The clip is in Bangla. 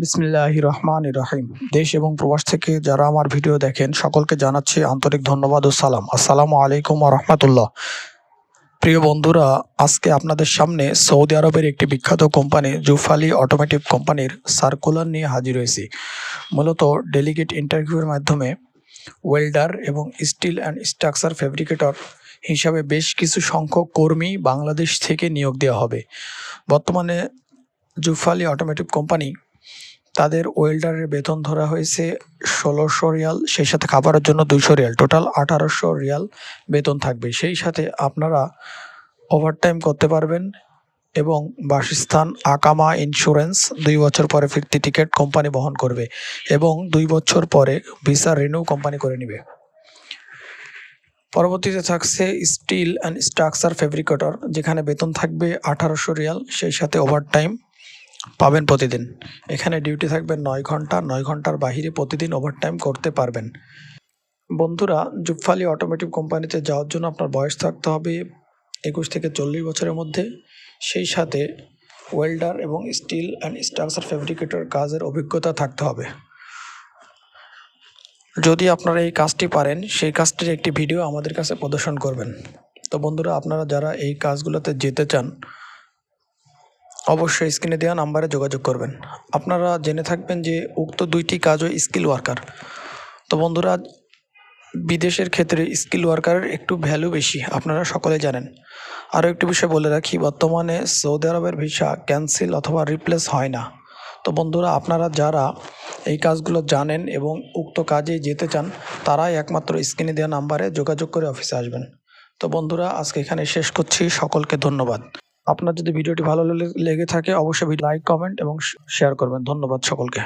বিসমিল্লাহ রহমান রহিম। দেশ এবং প্রবাস থেকে যারা আমার ভিডিও দেখেন, সকলকে জানাচ্ছি আন্তরিক ধন্যবাদ ও সালাম। আসসালামু আলাইকুম রহমতুল্লাহ। প্রিয় বন্ধুরা, আজকে আপনাদের সামনে সৌদি আরবের একটি বিখ্যাত কোম্পানি, জুফালি অটোমেটিভ কোম্পানির সার্কুলার নিয়ে হাজির হয়েছি। মূলত ডেলিগেট ইন্টারভিউয়ের মাধ্যমে ওয়েল্ডার এবং স্টিল অ্যান্ড স্ট্রাকচার ফেব্রিকেটর হিসাবে বেশ কিছু সংখ্যক কর্মী বাংলাদেশ থেকে নিয়োগ দেওয়া হবে। বর্তমানে জুফালি অটোমেটিভ কোম্পানি তাদের ওয়েল্ডারের বেতন ধরা হয়েছে ষোলোশো রিয়াল, সেই সাথে খাবারের জন্য দুইশো রিয়াল। টোটাল আঠারোশো রিয়াল বেতন থাকবে। সেই সাথে আপনারা ওভারটাইম করতে পারবেন এবং বাসস্থান, আকামা ইন্স্যুরেন্স দুই বছর পরে ফিরতি টিকিট কোম্পানি বহন করবে এবং দুই বছর পরে ভিসা রিনিউ কোম্পানি করে নেবে। পরবর্তীতে থাকছে স্টিল অ্যান্ড স্ট্রাকচার ফেব্রিকেটর, যেখানে বেতন থাকবে আঠারোশো রিয়াল, সেই সাথে ওভারটাইম পাবেন প্রতিদিন। এখানে ডিউটি থাকবে নয় ঘণ্টা, নয় ঘণ্টার বাহিরে প্রতিদিন ওভারটাইম করতে পারবেন। বন্ধুরা জুফালি অটোমেটিভ কোম্পানিতে যাওয়ার জন্য আপনার বয়স থাকতে হবে একুশ থেকে চল্লিশ বছরের মধ্যে। সেই সাথে ওয়েল্ডার এবং স্টিল অ্যান্ড স্ট্রাকচার ফেব্রিকেটর কাজের অভিজ্ঞতা থাকতে হবে। যদি আপনারা এই কাজটি পারেন, সেই কাজটির একটি ভিডিও আমাদের কাছে প্রদর্শন করবেন। তো বন্ধুরা, আপনারা যারা এই কাজগুলোতে যেতে চান অবশ্যই স্ক্রিনে দেওয়া নাম্বারে যোগাযোগ করবেন। আপনারা জেনে থাকবেন যে উক্ত দুইটি কাজও স্কিল ওয়ার্কার তো বন্ধুরা, বিদেশের ক্ষেত্রে স্কিল ওয়ার্কারের একটু ভ্যালু বেশি, আপনারা সকলে জানেন। আরও একটি বিষয় বলে রাখি, বর্তমানে সৌদি আরবের ভিসা ক্যান্সেল অথবা রিপ্লেস হয় না। তো বন্ধুরা, আপনারা যারা এই কাজগুলো জানেন এবং উক্ত কাজে যেতে চান, তারাই একমাত্র স্ক্রিনে দেওয়া নাম্বারে যোগাযোগ করে অফিসে আসবেন। তো বন্ধুরা, আজকে এখানে শেষ করছি। সকলকে ধন্যবাদ। আপনার যদি ভিডিওটি ভালো লেগে থাকে অবশ্যই লাইক কমেন্ট এবং শেয়ার করবেন। ধন্যবাদ সকলকে।